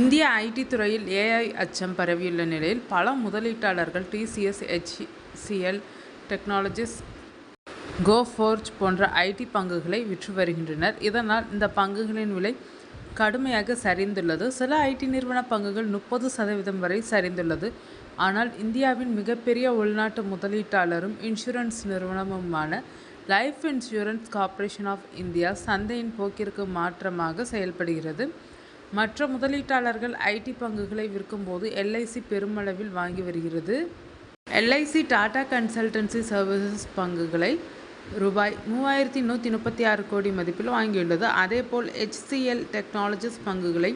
இந்திய ஐடி துறையில் ஏஐ அச்சம் பரவியுள்ள நிலையில் பல முதலீட்டாளர்கள் டிசிஎஸ் ஹெச்சிஎல் டெக்னாலஜிஸ் கோஃபோர்ஜ் போன்ற ஐடி பங்குகளை விற்று வருகின்றனர். இதனால் இந்த பங்குகளின் விலை கடுமையாக சரிந்துள்ளது. சில ஐடி நிறுவன பங்குகள் முப்பது சதவீதம் வரை சரிந்துள்ளது. ஆனால் இந்தியாவின் மிகப்பெரிய உள்நாட்டு முதலீட்டாளரும் insurance நிறுவனமுமான Life Insurance Corporation of India சந்தையின் போக்கிற்கு மாற்றமாக செயல்படுகிறது. மற்ற முதலீட்டாளர்கள் ஐடி பங்குகளை விற்கும்போது எல்ஐசி பெருமளவில் வாங்கி வருகிறது. எல்ஐசி டாடா கன்சல்டன்சி சர்வீசஸ் பங்குகளை ரூபாய் மூவாயிரத்தி நூற்றி முப்பத்தி ஆறு கோடி மதிப்பில் வாங்கியுள்ளது. அதேபோல் ஹெச்சிஎல் டெக்னாலஜிஸ் பங்குகளை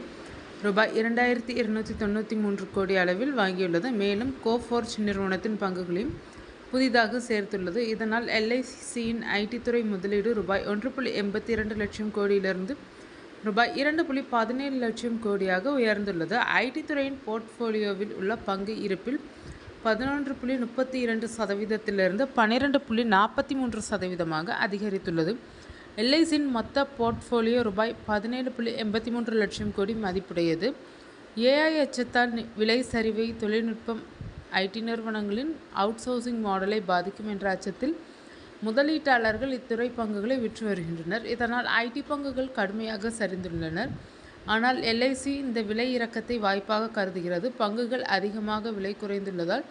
ரூபாய் இரண்டாயிரத்தி இருநூற்றி தொண்ணூற்றி மூன்று கோடி அளவில் வாங்கியுள்ளது. மேலும் கோஃபோர்ஜ் நிறுவனத்தின் பங்குகளையும் புதிதாக சேர்த்துள்ளது. இதனால் எல்ஐசியின் ஐடி துறை முதலீடு ரூபாய் ஒன்று புள்ளி எண்பத்தி இரண்டு லட்சம் கோடியிலிருந்து ரூபாய் இரண்டு புள்ளி பதினேழு லட்சம் கோடியாக உயர்ந்துள்ளது. ஐடி துறையின் போர்ட்ஃபோலியோவில் உள்ள பங்கு இருப்பில் பதினொன்று புள்ளி முப்பத்தி இரண்டு சதவீதத்திலிருந்து பன்னிரெண்டு புள்ளி நாற்பத்தி மூன்று சதவீதமாக அதிகரித்துள்ளது. எல்ஐசியின் மொத்த போர்ட்ஃபோலியோ ரூபாய் பதினேழு புள்ளி எண்பத்தி மூன்று லட்சம் கோடி மதிப்புடையது. ஏஐ அச்சத்தால் விலை சரிவை தொழில்நுட்பம் ஐடி நிறுவனங்களின் அவுட்சோர்சிங் மாடலை பாதிக்கும் என்ற அச்சத்தில் முதலீட்டாளர்கள் இத்துறை பங்குகளை விற்று வருகின்றனர். இதனால் ஐடி பங்குகள் கடுமையாக சரிந்துள்ளனர். ஆனால் எல்ஐசி இந்த விலை இறக்கத்தை வாய்ப்பாக கருதுகிறது. பங்குகள் அதிகமாக விலை குறைந்துள்ளதால்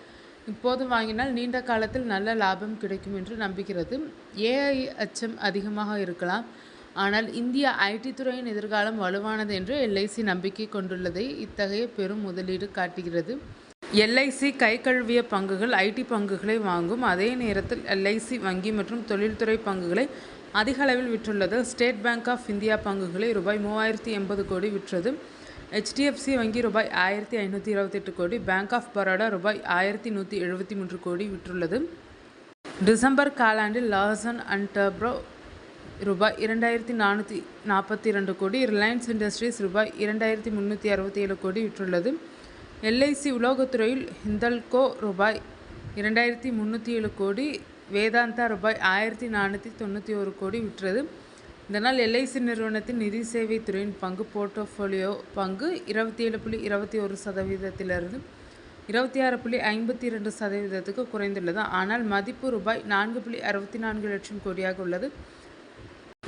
இப்போது வாங்கினால் நீண்ட காலத்தில் நல்ல லாபம் கிடைக்கும் என்று நம்புகிறது. ஏஐ அச்சம் அதிகமாக இருக்கலாம். ஆனால் இந்திய ஐடி துறையின் எதிர்காலம் வலுவானது என்று எல்ஐசி நம்பிக்கை கொண்டுள்ளதை இத்தகைய பெரும் முதலீடு காட்டுகிறது. எல்ஐசி கை கழுவிய பங்குகள் ஐடி பங்குகளை வாங்கும் அதே நேரத்தில் எல்ஐசி வங்கி மற்றும் தொழில்துறை பங்குகளை அதிக அளவில் விற்றுள்ளது. ஸ்டேட் பேங்க் ஆஃப் இந்தியா பங்குகளை ரூபாய் மூவாயிரத்தி எண்பது கோடி விற்றது. ஹெச்டிஎஃப்சி வங்கி ரூபாய் ஆயிரத்தி ஐநூற்றி இருபத்தெட்டு கோடி. பேங்க் ஆஃப் பரோடா ரூபாய் ஆயிரத்தி நூற்றி எழுபத்தி மூன்று கோடி விற்றுள்ளது. டிசம்பர் காலாண்டில் லாசன் அண்ட் டப்ரோ ரூபாய் இரண்டாயிரத்தி நானூற்றி நாற்பத்தி இரண்டு கோடி. ரிலையன்ஸ் இண்டஸ்ட்ரீஸ் ரூபாய் இரண்டாயிரத்தி முந்நூற்றி அறுபத்தி ஏழு கோடி விற்றுள்ளது. எல்ஐசி உலோகத்துறையில் ஹிந்தல்கோ ரூபாய் இரண்டாயிரத்தி முந்நூற்றி ஏழு கோடி வேதாந்தா ரூபாய் ஆயிரத்தி நானூற்றி தொண்ணூற்றி ஒரு கோடி விற்றது. இதனால் எல்ஐசி நிறுவனத்தின் நிதி சேவை துறையின் பங்கு போர்ட்டோஃபோலியோ பங்கு இருபத்தி ஏழு புள்ளி இருபத்தி ஒரு சதவீதத்திலிருந்து இருபத்தி ஆறு புள்ளி ஐம்பத்தி இரண்டு சதவீதத்துக்கு குறைந்துள்ளது. ஆனால் மதிப்பு ரூபாய் நான்கு புள்ளி அறுபத்தி நான்கு லட்சம் கோடியாக உள்ளது.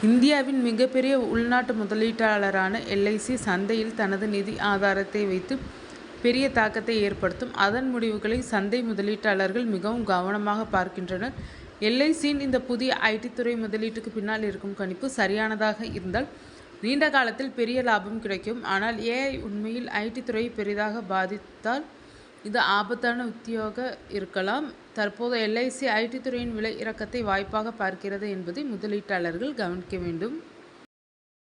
இந்தியாவின் மிகப்பெரிய உள்நாட்டு முதலீட்டாளரான எல்ஐசி சந்தையில் தனது நிதி ஆதாரத்தை வைத்து பெரிய தாக்கத்தை ஏற்படுத்தும். அதன் முடிவுகளை சந்தை முதலீட்டாளர்கள் மிகவும் கவனமாக பார்க்கின்றனர். எல்ஐசியின் இந்த புதிய ஐடி துறை முதலீட்டுக்கு பின்னால் இருக்கும் கணிப்பு சரியானதாக இருந்தால் நீண்ட காலத்தில் பெரிய லாபம் கிடைக்கும். ஆனால் ஏஐ உண்மையில் ஐடி துறையை பெரிதாக பாதித்தால் இது ஆபத்தான உத்தியோக இருக்கலாம். தற்போது எல்ஐசி ஐடி துறையின் விலை இறக்கத்தை வாய்ப்பாக பார்க்கிறது என்பதை முதலீட்டாளர்கள் கவனிக்க வேண்டும்.